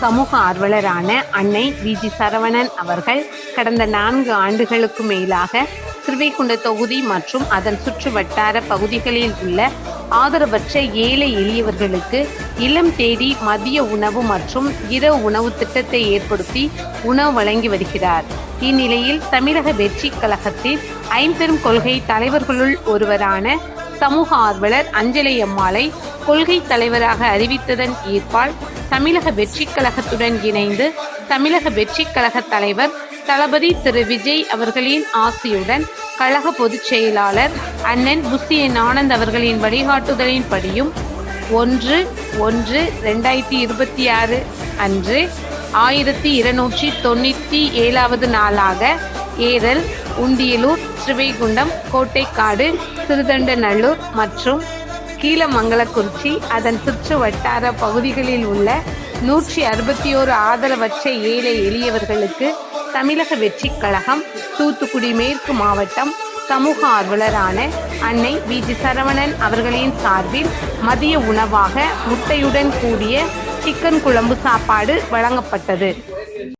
சமூக ஆர்வலரான அன்னை விஜி சரவணன் அவர்கள் கடந்த நான்கு ஆண்டுகளுக்கு மேலாக திருவைகுண்ட தொகுதி மற்றும் அதன் சுற்று வட்டார பகுதிகளில் உள்ள ஆதரவற்ற ஏழை எளியவர்களுக்கு இளம் தேடி மதிய உணவு மற்றும் இரவு உணவு திட்டத்தை ஏற்படுத்தி உணவு வழங்கி வருகிறார். இந்நிலையில் தமிழக வெற்றி கழகத்தின் ஐம்பெரும் கொள்கை தலைவர்களுள் ஒருவரான சமூக ஆர்வலர் அஞ்சலை அம்மாளை கொள்கை தலைவராக அறிவித்ததன் ஈர்ப்பால் தமிழக வெற்றிக் கழகத்துடன் இணைந்து தமிழக வெற்றிக் கழக தலைவர் தளபதி திரு விஜய் அவர்களின் ஆசியுடன் கழக பொதுச் செயலாளர் அண்ணன் புசியன் ஆனந்த் அவர்களின் வழிகாட்டுதலின்படியும் ஒன்று ஒன்று ரெண்டாயிரத்தி இருபத்தி ஆறு அன்று ஆயிரத்தி இருநூற்றி தொண்ணூற்றி ஏழாவது நாளாக ஏரல் உண்டியலூர் ஸ்ரீவைகுண்டம் கோட்டைக்காடு திருதண்டநல்லூர் மற்றும் கீழமங்கலக்குறிச்சி அதன் சுற்று வட்டார பகுதிகளில் உள்ள நூற்றி அறுபத்தி ஓரு ஆதரவற்ற ஏழை எளியவர்களுக்கு தமிழக வெற்றிக் கழகம் தூத்துக்குடி மேற்கு மாவட்டம் சமூக ஆர்வலரான அன்னை விஜி சரவணன் அவர்களின் சார்பில் மதிய உணவாக முட்டையுடன் கூடிய சிக்கன் குழம்பு சாப்பாடு வழங்கப்பட்டது.